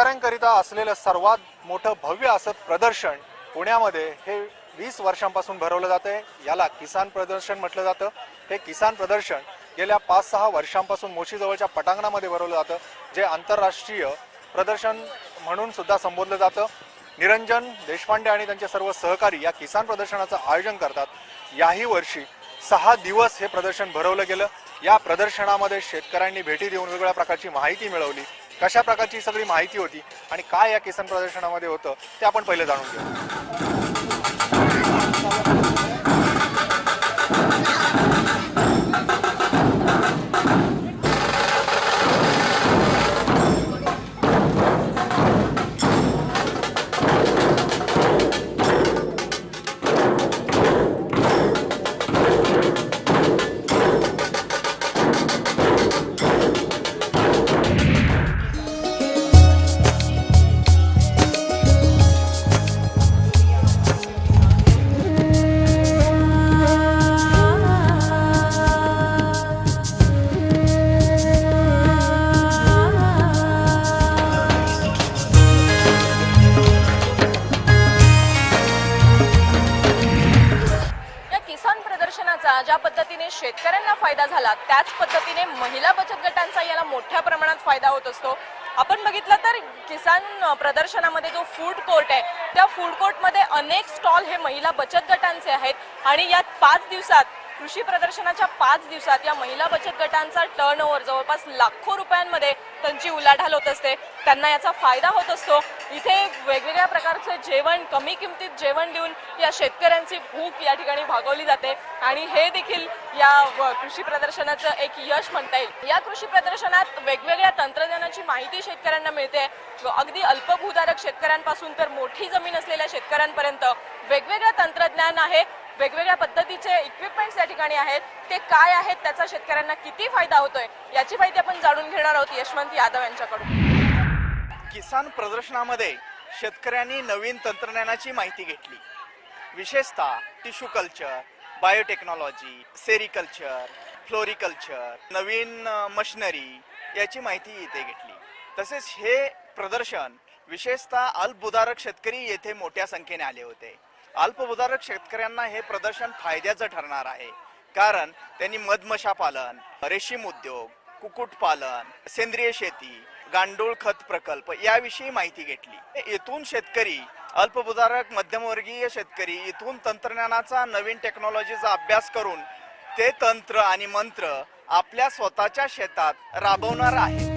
शेतकऱ्यांकरिता असलेलं सर्वात मोठं भव्य असं प्रदर्शन पुण्यामध्ये हे वीस वर्षांपासून भरवलं जातं याला किसान प्रदर्शन म्हटलं जातं. हे किसान प्रदर्शन गेल्या पाच सहा वर्षांपासून मोशीजवळच्या पटांगणामध्ये भरवलं जातं जे आंतरराष्ट्रीय प्रदर्शन म्हणून सुद्धा संबोधलं जातं. निरंजन देशपांडे आणि त्यांचे सर्व सहकारी या किसान प्रदर्शनाचं आयोजन करतात. याही वर्षी सहा दिवस हे प्रदर्शन भरवलं गेलं. या प्रदर्शनामध्ये शेतकऱ्यांनी भेटी देऊन वेगवेगळ्या प्रकारची माहिती मिळवली. कशा प्रकारची सगळी माहिती होती आणि काय या किसान प्रदर्शनामध्ये होतं ते आपण पहिले जाणून घेऊ. किसान प्रदर्शनाचा ज्या पद्धतीने शेतकऱ्यांना फायदा झाला त्याच पद्धतीने महिला बचत गटांचा याला मोठ्या प्रमाणात फायदा होत असतो. आपण बघितलं तर किसान प्रदर्शनामध्ये जो फूड कोर्ट आहे त्या फूड कोर्टमध्ये अनेक स्टॉल हे महिला बचत गटांचे आहेत आणि यात पाच दिवसात कृषी प्रदर्शनाच्या पाच दिवसात या महिला बचत गटांचा टर्न ओव्हर जवळपास लाखो रुपयांमध्ये त्यांची उलाढाल होत असते. त्यांना याचा फायदा होत असतो. इथे वेगवेगळ्या प्रकारचं जेवण कमी किमतीत जेवण देऊन या शेतकऱ्यांची भूक या ठिकाणी भागवली जाते. आणि हे देखील या व- कृषी प्रदर्शनाचं एक यश म्हणता येईल. या कृषी प्रदर्शनात वेगवेगळ्या तंत्रज्ञानाची माहिती शेतकऱ्यांना मिळते. अगदी अल्पभूधारक शेतकऱ्यांपासून तर मोठी जमीन असलेल्या शेतकऱ्यांपर्यंत वेगवेगळं तंत्रज्ञान आहे. वेगवेगळ्या पद्धतीचे इक्विपमेंट्स या ठिकाणी आहेत. ते काय आहेत? त्याचा शेतकऱ्यांना किती फायदा होतोय? याची माहिती आपण जाणून घेणार आहोत यशवंत यादव यांच्याकडून. किसान प्रदर्शनामध्ये शेतकऱ्यांनी नवीन तंत्रज्ञानाची माहिती घेतली. विशेषतः tissue culture biotechnology sericulture floriculture नवीन मशिनरी याची माहिती इथे घेतली. तसेच हे प्रदर्शन विशेषतः अल्पभूधारक शेतकरी येथे मोठ्या संख्येने आले होते. अल्पभूधारक शेतकऱ्यांना हे प्रदर्शन फायद्याचं ठरणार आहे. कारण त्यांनी मधमशा पालन रेशीम उद्योग कुक्कुटपालन सेंद्रिय शेती गांडूळ खत प्रकल्प याविषयी माहिती घेतली. येथून शेतकरी अल्पभूधारक मध्यमवर्गीय शेतकरी इथून तंत्रज्ञानाचा नवीन टेक्नॉलॉजीचा अभ्यास करून ते तंत्र आणि मंत्र आपल्या स्वतःच्या शेतात राबवणार आहेत.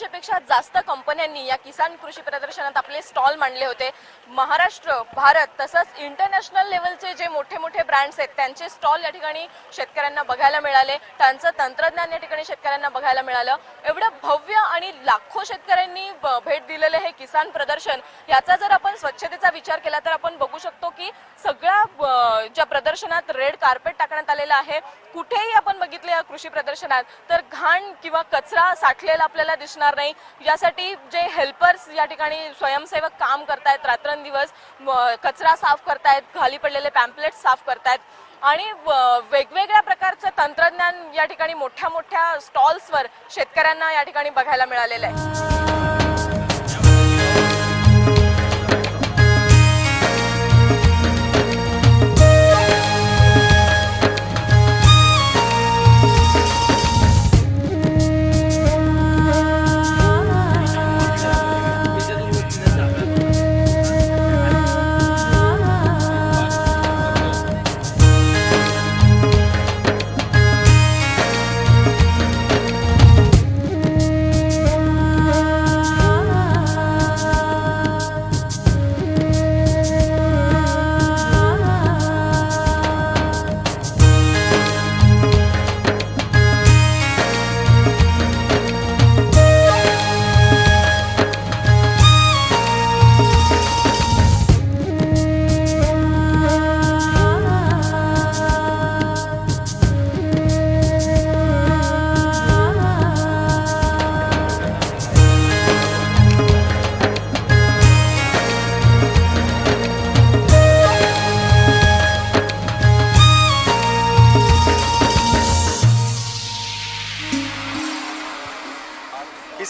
साडेतीनशे पेक्षा जास्त कंपन्यांनी या किसान कृषी प्रदर्शनात आपले स्टॉल मांडले होते. महाराष्ट्र भारत तसंच इंटरनॅशनल लेवलचे जे मोठे मोठे ब्रँड्स आहेत त्यांचे स्टॉल या ठिकाणी शेतकऱ्यांना बघायला मिळाले. त्यांचं तंत्रज्ञान या ठिकाणी शेतकऱ्यांना बघायला मिळालं. एवढं भव्य आणि लाखो शेतकऱ्यांनी भेट दिलेलं हे किसान प्रदर्शन. याचा जर आपण स्वच्छतेचा विचार केला तर आपण बघू शकतो की सगळ्या ज्या प्रदर्शनात रेड कार्पेट टाकण्यात आलेलं आहे कुठेही आपण बघितलं या कृषी प्रदर्शनात तर घाण किंवा कचरा साठलेला आपल्याला दिसणार नाही. यासाठी जे हेल्पर्स या ठिकाणी स्वयंसेवक काम करतायत रात्रंदिवस कचरा साफ करतायत खाली पडलेले पॅम्पलेट साफ करतायत. आणि वेगवेगळ्या प्रकारचं तंत्रज्ञान या ठिकाणी मोठ्या मोठ्या स्टॉल्सवर शेतकऱ्यांना या ठिकाणी बघायला मिळालेलं आहे.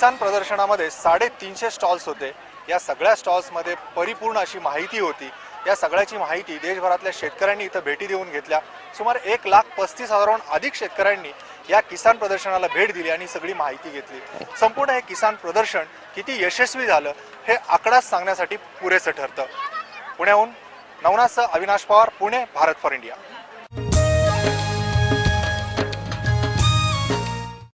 किसान प्रदर्शनामध्ये साडेतीनशे स्टॉल्स होते. या सगळ्या स्टॉल्समध्ये परिपूर्ण अशी माहिती होती. या सगळ्याची माहिती देशभरातल्या शेतकऱ्यांनी इथं भेटी देऊन घेतल्या. सुमारे एक लाख पस्तीस हजाराहून अधिक शेतकऱ्यांनी या किसान प्रदर्शनाला भेट दिली आणि सगळी माहिती घेतली. संपूर्ण हे किसान प्रदर्शन किती यशस्वी झालं हे आकडाच सांगण्यासाठी पुरेसं ठरतं. पुण्याहून नवनासह अविनाश पवार पुणे भारत फॉर इंडिया.